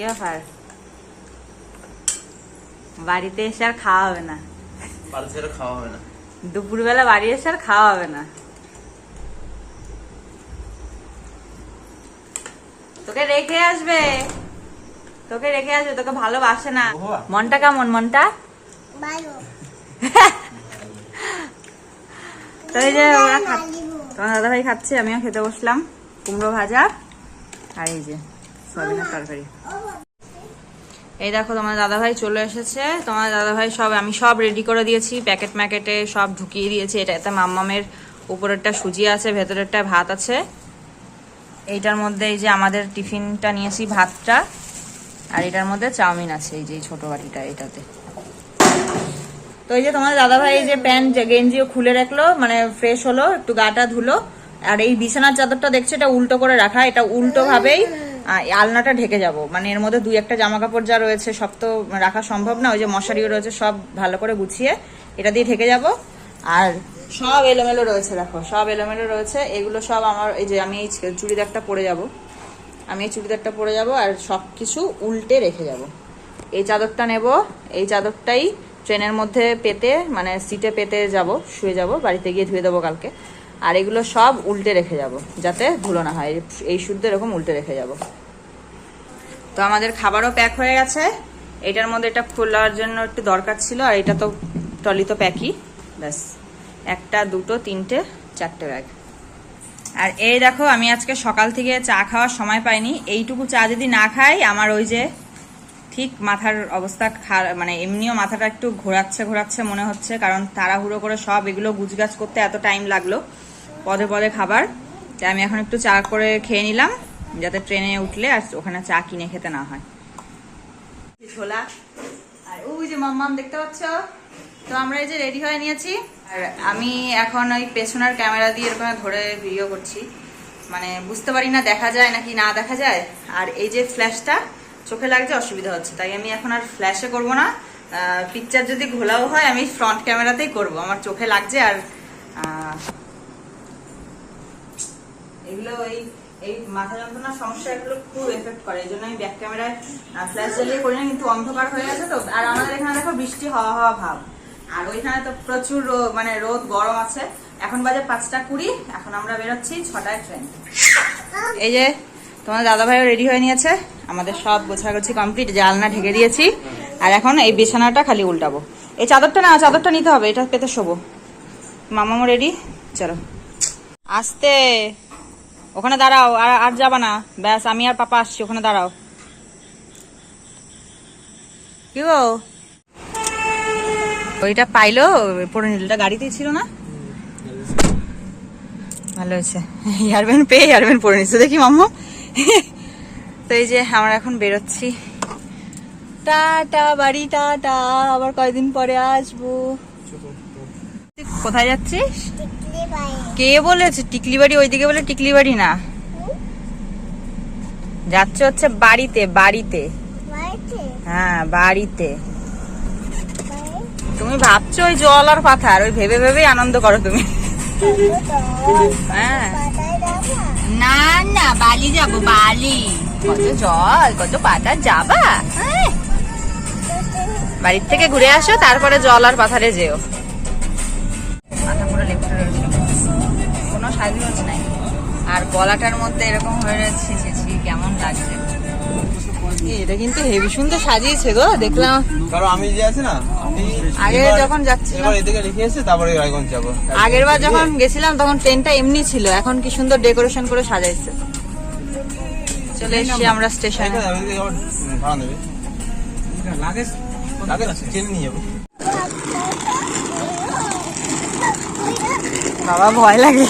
কি ব্যাপার? বাড়িতে এসে আর খাওয়া হবে না। বাড়ি ছেড়ে খাওয়া হবে না। দুপুরবেলা বাড়ি এসে আর খাওয়া হবে না। তোকে রেখে আসবে। তোকে রেখে আসবে তোকে ভালোবাসে না। মনটা কেমন মনটা? ভালো। তো এই যে ওরা তোমার দাদা ভাই খাচ্ছে আমিও খেতে বসলাম। কুমড়ো ভাজা। আর এই যে সয়াবিনের তরকারি। এই দেখো, তোমার দাদা ভাই চলে এসেছে। তোমার দাদা ভাই সব আমি সব রেডি করে দিয়েছি। প্যাকেট ম্যাকেটে সব ঢুকিয়ে দিয়েছি। এটাতে মাম্মামের উপরেরটা সুজি আছে, ভেতরেরটা ভাত আছে। এইটার মধ্যে এই যে আমাদের টিফিনটা নিয়েছি, ভাতটা। আর এটার মধ্যে চাউমিন আছে, এই যে ছোট বাটিটা এটাতে। তো এই যে তোমার দাদা ভাই এই যে প্যান্ট গেঞ্জিও খুলে রাখল মানে ফ্রেশ হলো, একটু গাটা ধুলো। আর এই বিছানার চাদরটা দেখছে, এটা উল্টো করে রাখা। এটা উল্টো ভাবেই আলনাটা ঢেকে যাব। মানে এর মধ্যে দুই একটা জামা কাপড় যা রয়েছে, সব তো রাখা সম্ভব না, ওই যে মশারিও রয়েছে, সব ভালো করে গুছিয়ে এটা দিয়ে ঢেকে যাব। আর সব এলোমেলো রয়েছে, দেখো, সব এলোমেলো রয়েছে। এগুলো সব আমার, এই যে আমি এই চুড়িদারটা পরে যাব। আমি এই চুড়িদারটা পরে যাব আর সব কিছু উল্টে রেখে যাব। এই চাদরটা নেব, এই চাদরটাই ট্রেনের মধ্যে পেতে মানে সিটে পেতে যাব, শুয়ে যাব, বাড়িতে গিয়ে ধুয়ে দেবো কালকে। আর এগুলো সব উল্টে রেখে যাব, যাতে ধুলো না হয়। এই শুদ্ধ এরকম উল্টে রেখে যাব। তো আমাদের খাবারও প্যাক হয়ে গেছে। এটার মধ্যে এটা খোলার জন্য একটু দরকার ছিল, আর এটা তো টলি তো প্যাকই ব্যাস। একটা, দুটো, তিনটে, চারটে ব্যাগ আর এই দেখো, আমি আজকে সকাল থেকে চা খাওয়ার সময় পাইনি। এইটুকু চা যদি না খাই, আমার ওই যে ঠিক মাথার অবস্থা মানে এমনিও মাথাটা একটু ঘোরাচ্ছে ঘোরাচ্ছে মনে হচ্ছে, কারণ তাড়াহুড়ো করে সব এগুলো গুজগাছ করতে এত টাইম লাগল। পদে পদে খাবার। তাই আমি এখন একটু চা করে খেয়ে নিলাম, যাতে ট্রেনে উঠলে আর ওখানে চা কিনে খেতে না হয়। আর ওই যে দেখতে পাচ্ছ? তো আমরা এই যে রেডি হয়ে নিয়েছি, আর আমি এখন ওই পেছনের ক্যামেরা দিয়ে এরকম ভিডিও করছি। মানে বুঝতে পারি না দেখা যায় নাকি না দেখা যায়। আর এই যে ফ্ল্যাশটা চোখে লাগছে, অসুবিধা হচ্ছে। তাই আমি এখন আর ফ্ল্যাশে করব না। পিকচার যদি ঘোলাও হয়, আমি ফ্রন্ট ক্যামেরাতেই করব। আমার চোখে লাগছে আর এগুলো এই এই মাথা যন্ত্রণার সমস্যা এগুলো খুব এফেক্ট করে। এই জন্য আমি ব্যাক ক্যামেরায় ফ্ল্যাশ জ্বালিয়ে করি না, কিন্তু অন্ধকার হয়ে গেছে তো। আর আমাদের এখানে দেখো বৃষ্টি হওয়া হওয়া ভাব। আর ওইখানে তো প্রচুর মানে রোদ, গরম আছে। এখন বাজে পাঁচটা কুড়ি, এখন আমরা বেরোচ্ছি ছটায় ট্রেন এই যে তোমার দাদা ভাইও রেডি হয়ে নিয়েছে। আমাদের সব গোছাগুছি কমপ্লিট জালনা ঢেকে দিয়েছি। আর এখন এই বিছানাটা খালি উল্টাবো। এই চাদরটা না, চাদরটা নিতে হবে, এটা পেতে শোবো। মামামো রেডি চলো। আসতে। ওখানে দাঁড়াও, আর আর যাবা না। ব্যাস, আমি আর পাপা আসছি, ওখানে দাঁড়াও। কি গো? ওইটা পাইলো, পরে নিলটা গাড়িতেই ছিল না? ভালো হয়েছে। ইয়ারবেন পেয়ে ইয়ারবেন পরে নিচ্ছে দেখি মাম্মা। তো এই যে আমরা এখন বেরোচ্ছি। টাটা বাড়ি, টাটা। আবার কয়দিন পরে আসব। কোথায় যাচ্ছিস? কে বলেছে? টিকলি বাড়ি ওইদিকে বলে টিকলি বাড়ি না যাচ্ছে হচ্ছে বাড়িতে বাড়িতে। হ্যাঁ বাড়িতে। তুমি ভাবছ ওই জল আর পাথার ওই ভেবে ভেবেই আনন্দ করো তুমি। হ্যাঁ। না না বালি যাব বালি। কত জল কত পাতা যাবা? হ্যাঁ। বাড়ির থেকে ঘুরে আসো তারপরে জল আর পাথারে যেও। সাজগোজ নাই। আর গলাটার মধ্যে এরকম হয়ে রয়েছে কেমন লাগছে। এটা কিন্তু হেভি সুন্দর সাজিয়েছে গো দেখলাম। কারণ আমি যে আছি না আগে যখন যাচ্ছিলাম- এবার এদিকে রেখে এসে তারপরে রায়গঞ্জ যাব। আগের বার যখন গেছিলাম তখন ট্রেনটা এমনি ছিল। এখন কি সুন্দর ডেকোরেশন করে সাজাইছে। চলে এসেছি আমরা স্টেশনে। ভাড়া নেবে। লাগেজ লাগেজ ট্রেনে নিয়ে যাব। বাবা ভয় লাগে।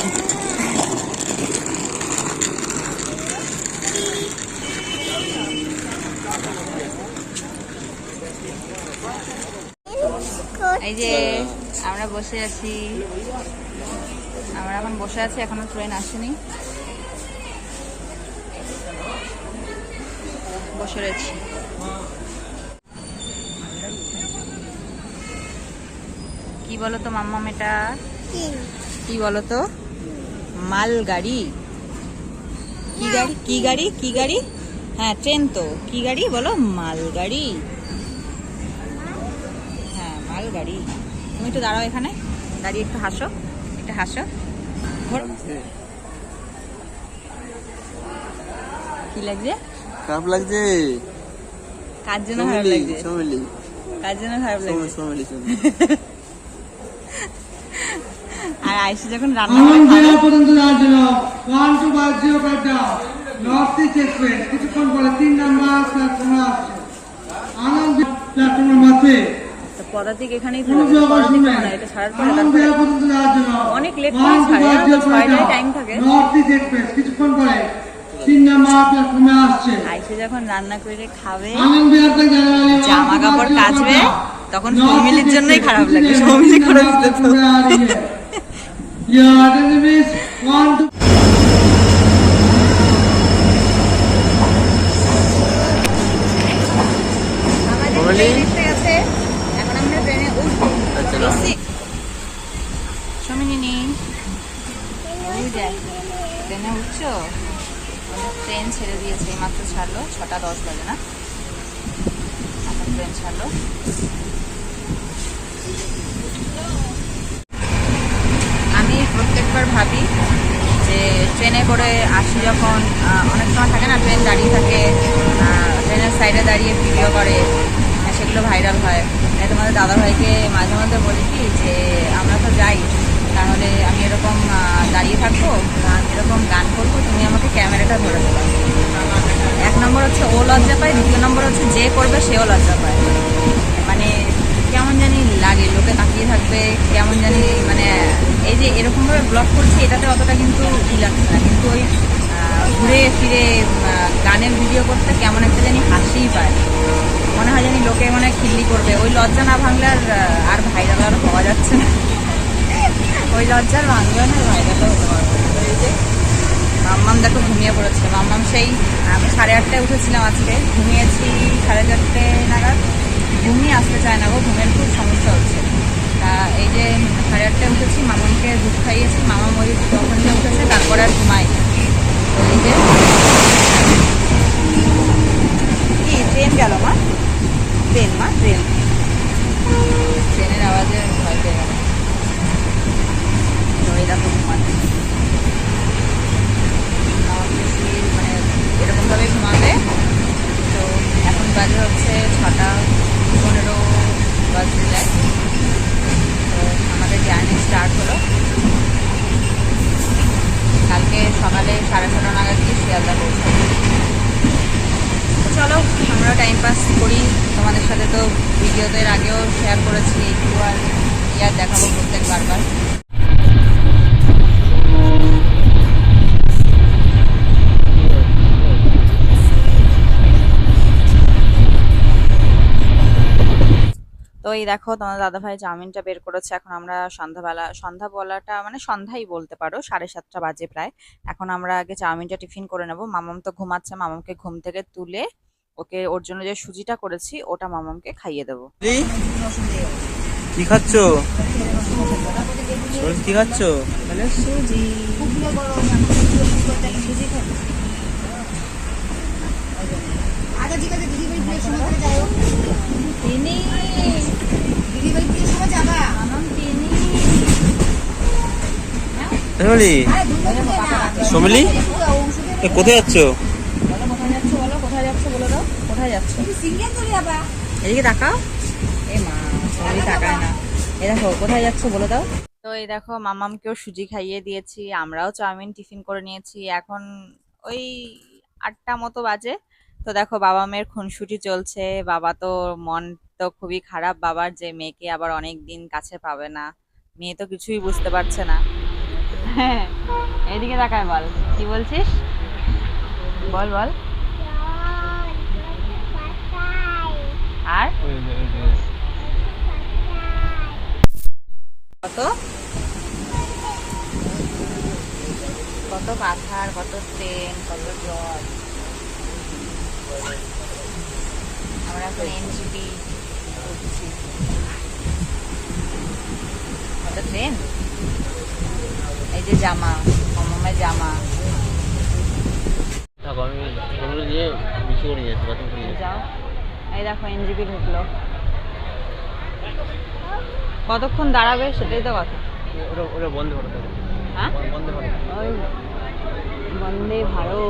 এই যে আমরা বসে আছি আমরা এখন বসে আছি এখনও ট্রেন আসেনি। বসে রয়েছি। কি বলো তো মাম্মাম এটা কি বলো তো মাল গাড়ি। কি গাড়ি? কি গাড়ি? কি গাড়ি? হ্যাঁ ট্রেন তো। কি গাড়ি? বলো মালগাড়ি হ্যাঁ মালগাড়ি তুমি একটু দাঁড়াও এখানে। দাঁড়িয়ে একটু হাসো একটু হাসো। কি লাগছে? খারাপ লাগছে। কার জন্য খারাপ লাগছে? সোমেলি। কার জন্য খারাপ লাগছে? সোমেলি আর আইসি যখন রান্না করে আনন্দ খাবে বিহার পর্যন্ত যাওয়ার জন্য one two five zero five down North East Express কিছুক্ষণ পরে তিন নাম্বার প্ল্যাটফর্মে আসছে। আনন্দ প্ল্যাটফর্মের তো পদাতিক এখানেই পদাতিক না এটা ছাড়ার পরে অনেক করে ছাড়ে, ছয়টায় time থাকে। কিছুক্ষণ পরে আইসে যখন রান্না করে খাবে জামা কাপড় কাচবে তখন সৌমিলির জন্যই খারাপ লাগে সৌমিলি করে দিতে তো Yeah, that is one, two. আমাদের সৌমিলি? ট্রেন এসে গেছে এখন আমরা ট্রেনে উঠবো আচ্ছা, না। এসছি। সৌমিলিনি ওই যায় ট্রেনে উঠছো ট্রেন ছেড়ে দিয়েছে মাত্র ছাড়লো ছটা দশ বাজে না এখন ট্রেন ছাড়লো আমি প্রত্যেকবার ভাবি যে ট্রেনে করে আসি যখন অনেক সময় থাকে না ট্রেন দাঁড়িয়ে থাকে ট্রেনের সাইডে দাঁড়িয়ে ভিডিও করে সেগুলো ভাইরাল হয়। তাই তোমাদের দাদাভাইকে মাঝে মধ্যে বলি কি যে, আমরা তো যাই, তাহলে আমি এরকম দাঁড়িয়ে থাকব আমি এরকম গান করব, তুমি আমাকে ক্যামেরাটা ধরে দেবো। এক নম্বর হচ্ছে ও লজ্জা পায়, দ্বিতীয় নম্বর হচ্ছে যে করবে, সেও লজ্জা পায়। মানে কেমন জানি লাগে, লোকে তাকিয়ে থাকবে, কেমন জানি মানে এই যে এরকমভাবে ব্লগ করছি, এটাতে অতটা কিন্তু ই লাগছে না। কিন্তু ওই ঘুরে ফিরে গানের ভিডিও করতে কেমন একটা জানি হাসিই পায়। মনে হয় জানি লোকে মানে খিল্লি করবে। ওই লজ্জা না ভাঙলে আর আর ভাইরাল আর হওয়া যাচ্ছে না। ওই লজ্জার ভাঙবে না ভাইরালও হতে পারবে এই যে মাম্মাম দেখো ঘুমিয়ে পড়েছে। মাম্মাম সেই, আমি সাড়ে আটটায় উঠেছিলাম আজকে। ঘুমিয়েছি সাড়ে চারটে নাগাদ। ঘুমিয়ে আসতে চায় না গো, ঘুমের খুব সমস্যা হচ্ছে। তা এই যে সাড়ে আটটায় উঠেছি মামামকে দুধ খাইয়েছি। মামা ওই তখন যে উঠেছে, তারপরে আর ঘুমাই এই যে ট্রেন গেল মা? ট্রেন মা ট্রেন। ট্রেনের আওয়াজে ভয় পেয়ে গেল তো দেখো ঘুমাচ্ছে বেশি মানে এরকমভাবে ঘুমাবে। তো এখন বাজে হচ্ছে ছটা পনেরো বাজতে যায়। তো আমাদের জার্নি স্টার্ট হলো। কালকে সকালে সাড়ে ছটা নাগাদ গিয়ে শিয়ালদা পৌঁছাবো। চলো, আমরা টাইম পাস করি। তোমাদের সাথে তো ভিডিওতে এর আগেও শেয়ার করেছি, একটু আর ইয়ার দেখাবো প্রত্যেক বারবার তো এই দেখো তোমার দাদাভাই চাউমিনটা বের করেছে। এখন আমরা সন্ধ্যাবেলা, সন্ধ্যা সন্ধ্যাবেলাটা মানে সন্ধ্যাই বলতে পারো, সাড়ে সাতটা বাজে প্রায়। এখন আমরা আগে চাউমিনটা টিফিন করে নেব। মামাম তো ঘুমাচ্ছে, মামামকে ঘুম থেকে তুলে ওকে ওর জন্য যে সুজিটা করেছি ওটা মামামকে খাইয়ে দেবো। কি খাচ্ছ? কি খাচ্ছ? সোমেলি? কোথায় যাচ্ছ বলো কোথায় যাচ্ছ বলো কোথায় যাচ্ছ বলে দাও কোথায় যাচ্ছ সিঙ্গেল চলে যাবা এদিকে তাকাও। এ মা সবাই তাকায় না। এ দেখো কোথায় যাচ্ছ বলে দাও। তো এই দেখো মামামকেও সুজি খাইয়ে দিয়েছি আমরাও চাউমিন টিফিন করে নিয়েছি। এখন ওই আটটা মতো বাজে। তো দেখো বাবা মেয়ের খুনসুটি চলছে। বাবা তো মন তো খুবই খারাপ। বাবার যে মেয়েকে আবার অনেক দিন কাছে পাবে না মেয়ে তো কিছুই বুঝতে পারছে না। হ্যাঁ এদিকে তাকায় বল। কি বলছিস? বল বল। আর? কত? কত পাথার কত ট্রেন কত জল? আমরা এখন এনজিপি উঠছি কত ট্রেন এই যে জামা মামামের জামা। দেখো আমি করে নিয়ে যাচ্ছে বাথরুম করে নিয়ে যাও। এই দেখো এনজিপি ঢুকলো কতক্ষণ দাঁড়াবে সেটাই তো কথা। হ্যাঁ? বন্দে ভারত।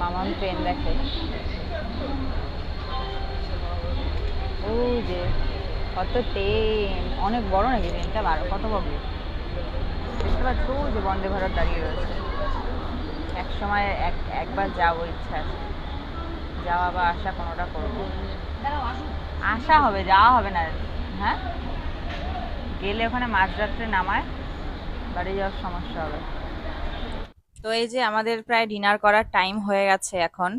মামাম ট্রেন দেখে। ওই যে কত ট্রেন অনেক বড় নাকি ট্রেনটা বারো কত পাবলিক দেখতে পাচ্ছ? যে বন্দে ভারত দাঁড়িয়ে রয়েছে। সময় এক, একবার যাব ইচ্ছা আছে। যাওয়া বা আসা কোনোটা করব। আসা হবে, যাওয়া হবে না। হ্যাঁ? গেলে ওখানে মাঝরাত্রে নামায়, বাড়ি যাওয়ার সমস্যা হবে। তো এই যে আমাদের প্রায় ডিনার করার টাইম হয়ে গেছে এখন।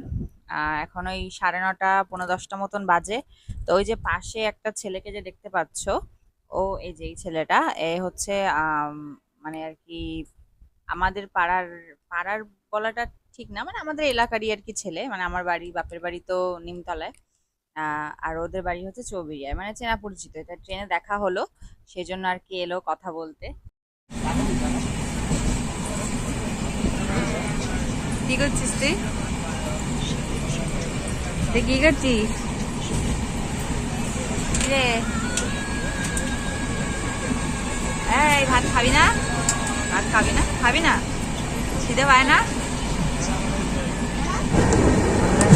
এখন ওই সাড়ে নটা পনেরো দশটা মতন বাজে। তো ওই যে পাশে একটা ছেলেকে যে দেখতে পাচ্ছ, ও এই যে এই ছেলেটা, এ হচ্ছে মানে আর কি, আমাদের পাড়ার পাড়ার বলাটা ঠিক না। মানে আমাদের এলাকারই আর কি ছেলে। মানে আমার বাড়ি, বাপের বাড়ি তো নিমতলায়। আর ওদের বাড়ি হচ্ছে চৌবিরিয়ায় মানে চেনা পরিচিত। এটা ট্রেনে দেখা হলো। সেই জন্য আর কি এলো কথা বলতে। কি করছিস তুই? কি করছিস? রে এই, ভাত খাবি না? ভাত খাবি না? খাবি না? খিদে পায় না?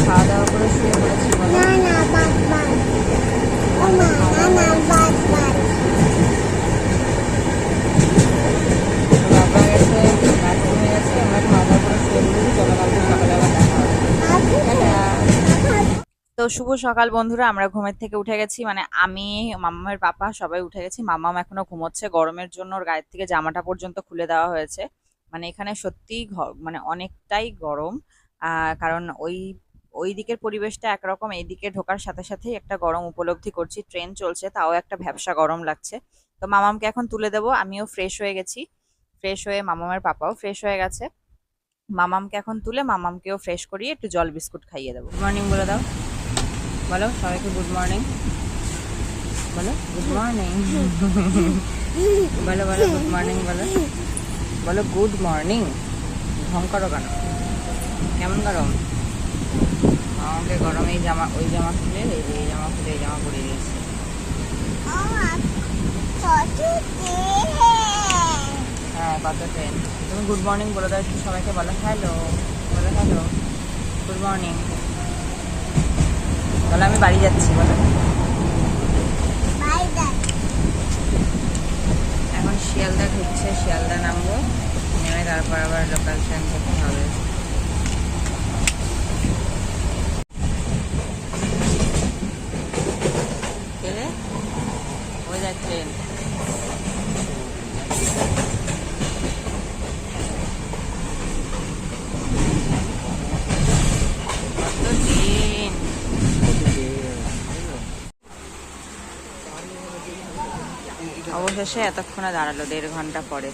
খাওয়া দাওয়া করে শুয়ে পড়েছি। তো শুভ সকাল বন্ধুরা আমরা ঘুমের থেকে উঠে গেছি মানে আমি মামামের পাপা সবাই উঠে গেছি মামাম এখনও ঘুমোচ্ছে গরমের জন্য ওর গায়ের থেকে জামাটা পর্যন্ত খুলে দেওয়া হয়েছে। মানে এখানে সত্যিই মানে অনেকটাই গরম। কারণ ওই ওই দিকের পরিবেশটা একরকম এই দিকে ঢোকার সাথে সাথেই একটা গরম উপলব্ধি করছি ট্রেন চলছে তাও একটা ভ্যাবসা গরম লাগছে। তো মামামকে এখন তুলে দেবো আমিও ফ্রেশ হয়ে গেছি। ফ্রেশ হয়ে মামামের পাপাও ফ্রেশ হয়ে গেছে। মামামকে এখন তুলে মামামকেও ফ্রেশ করিয়ে একটু জল বিস্কুট খাইয়ে দেবো। গুড মর্নিং বলে দাও। বলো সবাইকে গুড মর্নিং বলো গুড মর্নিং বলো বলো গুড মর্নিং বলো। বলো, গুড মর্নিং ঢং করো কেন? কেমন গরম? আমাকে গরমে জামা, ওই জামা খুলে, এই জামা খুলে, এই জামা পরিয়ে দিয়েছে। হ্যাঁ কত ট্রেন তুমি গুড মর্নিং বলে দাও, একটু সবাইকে বলো, হ্যালো বলো, হ্যালো, গুড মর্নিং। বলো আমি বাড়ি যাচ্ছি, বলো। এখন শিয়ালদা ঢুকছে শিয়ালদা নামবো। নেমে তারপর আবার লোকাল ট্রেন ধরতে হবে গেলে ওই দেখ ট্রেন কত ট্রেন অবশেষে এতক্ষণে দাঁড়াল দেড় ঘণ্টা পরে।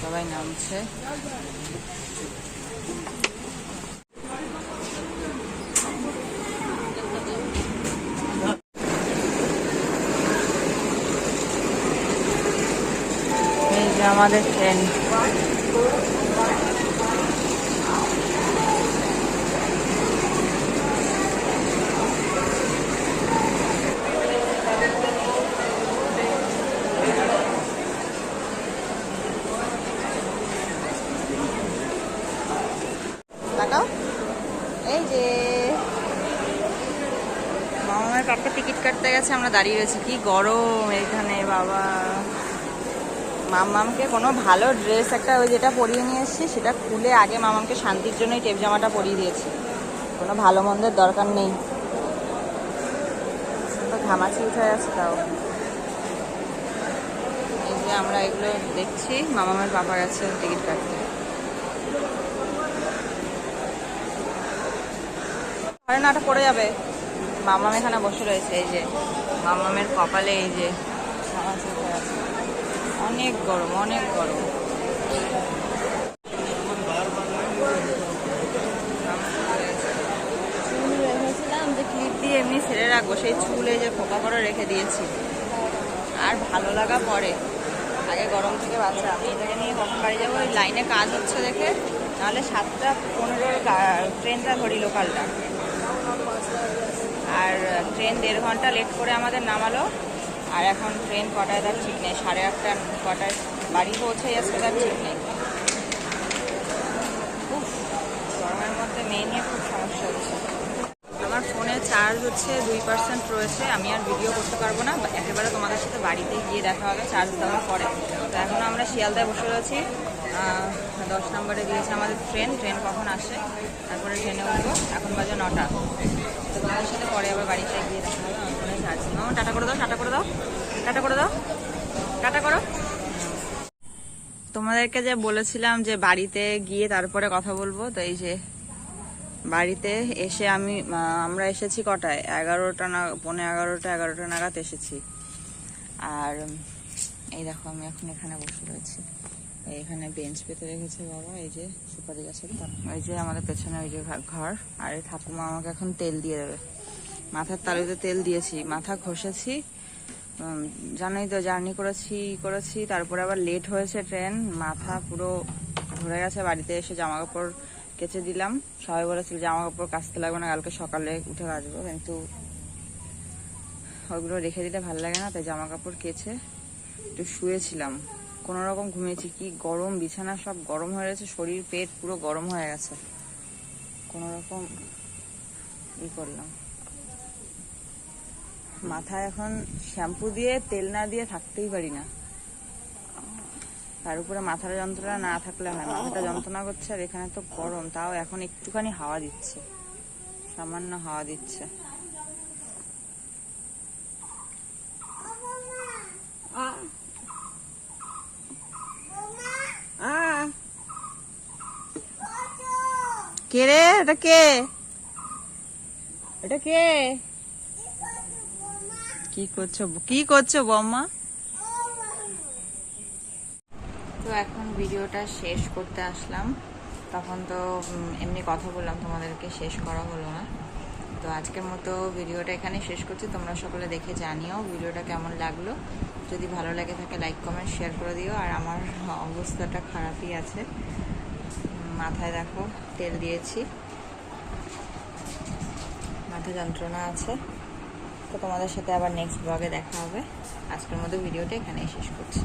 সবাই নামছে। আমাদের ট্রেন তাকাও এই যে মামার পাপা টিকিট কাটতে গেছে আমরা দাঁড়িয়ে রয়েছি। কি গরম এখানে, বাবা। মামামকে কোনো ভালো ড্রেস একটা ওই যেটা পরিয়ে নিয়ে এসেছি, সেটা খুলে আগে মামামকে শান্তির জন্যই টেপ জামাটা পরিয়ে দিয়েছি। কোনো ভালো মন্দের দরকার নেই। ঘামাচি উঠে যাচ্ছে তাও। এই যে আমরা এগুলো দেখছি মামামের পাপা গেছে টিকিট কাটতে। আরে না ওটা পড়ে যাবে। মামাম এখানে বসে রয়েছে, এই যে মামামের কপালে এই যে অনেক গরম অনেক গরম। এমনি ছেড়ে রাখব, সেই চুলে যে ফোকা করে রেখে দিয়েছি। আর ভালো লাগা পরে আগে গরম থেকে বাঁচা। আমি এটাকে নিয়ে কখন বাড়ি যাব? ওই লাইনে কাজ হচ্ছে দেখে। নাহলে সাতটা পনেরোর ট্রেনটা ধরি লোকালটা আর ট্রেন দেড় ঘণ্টা লেট করে আমাদের নামালো। আর এখন ট্রেন কটায় তার ঠিক নেই, সাড়ে আটটা কটায় বাড়ি পৌঁছে যাচ্ছে তার ঠিক নেই। গরমের মধ্যে মেয়ে নিয়ে খুব সমস্যা হচ্ছে। আমার ফোনে চার্জ হচ্ছে দুই পার্সেন্ট রয়েছে, আমি আর ভিডিও করতে পারব না একেবারে তোমাদের সাথে বাড়িতে গিয়ে দেখা হবে চার্জ দেওয়ার পরে। তো এখন আমরা শিয়ালদায় বসে রয়েছি। দশ নম্বরে দিয়েছে আমাদের ট্রেন ট্রেন কখন আসে? তারপরে ট্রেনে উঠবো, এখন বাজে নটা। তো তোমাদের সাথে পরে আবার বাড়িতে গিয়ে দেখা হবে টাটা করে দাও, টাটা করে দাও, টাটা করে দাও, টাটা করো। তোমাদেরকে যে বলেছিলাম যে বাড়িতে গিয়ে তারপরে কথা বলব, তো এই যে বাড়িতে এসে আমি আমরা এসেছি কটায়? এগারোটা না, পৌনে এগারোটা এগারোটা নাগাদ এসেছি। আর এই দেখো, আমি এখন এখানে বসে রয়েছি। এখানে বেঞ্চ পেতে রেখেছে বাবা, এই যে সুপারি গাছের ওই যে আমাদের পেছনে ওই যে ঘর- আর এই ঠাকুমা আমাকে এখন তেল দিয়ে দেবে। মাথার তালুতে তেল দিয়েছি, মাথা ঘষেছি জানোই তো জার্নি করেছি করেছি, তারপরে আবার লেট হয়েছে ট্রেন, মাথা পুরো ধরে গেছে, বাড়িতে এসে জামা কাপড় কেচে দিলাম। সবাই বলেছিল জামা কাপড় কাচতে লাগবে না, কালকে সকালে উঠে কাচবো, কিন্তু ওইগুলো রেখে দিলে ভালো লাগে না, তাই জামা কাপড় কেচে একটু শুয়েছিলাম। কোনো রকম ঘুমিয়েছি। কি গরম, বিছানা সব গরম হয়ে গেছে, শরীর, পেট পুরো গরম হয়ে গেছে। কোনো রকম ই করলাম। মাথায় এখন শ্যাম্পু দিয়ে, তেল না দিয়ে থাকতেই পারি না। তার উপরে মাথার যন্ত্রণা না থাকলে হয় মাথাটা যন্ত্রণা করছে আর এখানে তো গরম, তাও এখন একটুখানি হাওয়া দিচ্ছে। সামান্য হাওয়া দিচ্ছে। কে রে? এটা কে? এটা কে? কি করছ কি করছ বম্মা? তো এখন ভিডিওটা শেষ করতে আসলাম। তখন তো এমনি কথা বললাম, তোমাদেরকে শেষ করা হলো না। তো আজকের মতো ভিডিওটা এখানে শেষ করছি। তোমরা সকলে দেখে জানিও ভিডিওটা কেমন লাগল। যদি ভালো লাগে থাকে লাইক কমেন্ট শেয়ার করে দিও। আর আমার অবস্থাটা খারাপই আছে। মাথায় দেখো, তেল দিয়েছি। মাথা যন্ত্রণা আছে। তো তোমাদের সাথে আবার নেক্সট ব্লগে দেখা হবে। আজকের মতো ভিডিওটা এখানেই শেষ করছি।